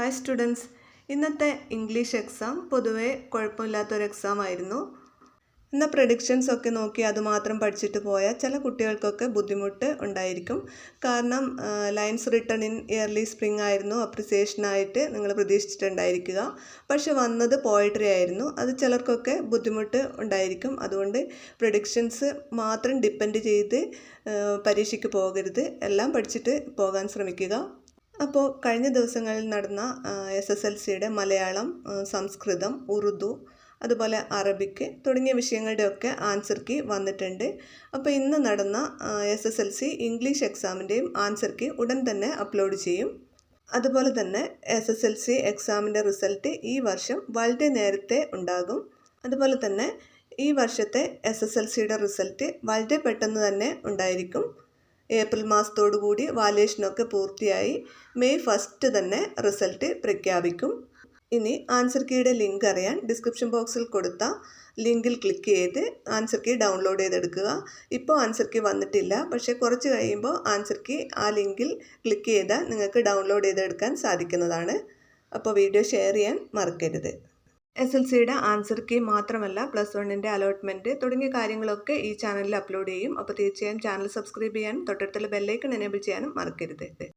Hi students ഇന്നത്തെ English exam പൊതുവെ കുഴപ്പമില്ലാത്തൊരു എക്സാം ആയിരുന്നു. ഇന്ന് പ്രഡിക്ഷൻസ് ഒക്കെ നോക്കി അതുമാത്രം പഠിച്ചിട്ട് പോയാൽ ചില കുട്ടികൾക്കൊക്കെ ബുദ്ധിമുട്ട് ഉണ്ടായിരിക്കും. കാരണം lines written in early spring ആയിരുന്നു. അപ്രിസിയേഷനായിട്ട് നിങ്ങൾ പ്രതീക്ഷിച്ചിട്ടുണ്ടായിരിക്കുക. പക്ഷെ വന്നത് പോയട്രി ആയിരുന്നു. അത് ചിലർക്കൊക്കെ ബുദ്ധിമുട്ട് ഉണ്ടായിരിക്കും. അതുകൊണ്ട് പ്രഡിക്ഷൻസ് മാത്രം ഡിപ്പെൻഡ് ചെയ്ത് പരീക്ഷയ്ക്ക് പോകരുത്. എല്ലാം പഠിച്ചിട്ട് പോകാൻ ശ്രമിക്കുക. അപ്പോൾ കഴിഞ്ഞ ദിവസങ്ങളിൽ നടന്ന എസ് എസ് എൽ സിയുടെ മലയാളം സംസ്കൃതം ഉറുദു അതുപോലെ അറബിക്ക് തുടങ്ങിയ വിഷയങ്ങളുടെയൊക്കെ ആൻസർ കീ വന്നിട്ടുണ്ട്. അപ്പോൾ ഇന്ന് നടന്ന S S L C English എക്സാമിന്റെയും answer key ഉടൻ തന്നെ അപ്ലോഡ് ചെയ്യും. അതുപോലെ തന്നെ എസ് എസ് എൽ സി എക്സാമിന്റെ റിസൾട്ട് ഈ വർഷം വളരെ നേരത്തെ ഉണ്ടാകും. അതുപോലെ തന്നെ ഈ വർഷത്തെ എസ് എസ് എൽ സിയുടെ റിസൾട്ട് വളരെ പെട്ടെന്ന് തന്നെ ഉണ്ടായിരിക്കും. ഏപ്രിൽ മാസത്തോടുകൂടി വാലേഷനൊക്കെ പൂർത്തിയായി. മെയ് ഫസ്റ്റ് തന്നെ റിസൾട്ട് പ്രഖ്യാപിക്കും. ഇനി ആൻസർ കീയുടെ ലിങ്ക് അറിയാൻ ഡിസ്ക്രിപ്ഷൻ ബോക്സിൽ കൊടുത്ത ലിങ്കിൽ ക്ലിക്ക് ചെയ്ത് ആൻസർ കീ ഡൗൺലോഡ് ചെയ്തെടുക്കുക. ഇപ്പോൾ ആൻസർ കീ വന്നിട്ടില്ല. പക്ഷേ കുറച്ച് കഴിയുമ്പോൾ ആൻസർ കീ ആ ലിങ്കിൽ ക്ലിക്ക് ചെയ്താൽ നിങ്ങൾക്ക് ഡൗൺലോഡ് ചെയ്തെടുക്കാൻ സാധിക്കുന്നതാണ്. അപ്പോൾ വീഡിയോ ഷെയർ ചെയ്യാൻ മറക്കരുത്. എസ് എൽ സിയുടെ ആൻസർ കീ മാത്രമല്ല പ്ലസ് വണ്ണിന്റെ അലോട്ട്മെന്റ് തുടങ്ങിയ കാര്യങ്ങളൊക്കെ ഈ ചാനലിൽ അപ്ലോഡ് ചെയ്യും. അപ്പോൾ തീർച്ചയായും ചാനൽ സബ്സ്ക്രൈബ് ചെയ്യാനും തൊട്ടടുത്തുള്ള ബെല്ലൈക്കൺ എനേബിൾ ചെയ്യാനും മറക്കരുത്.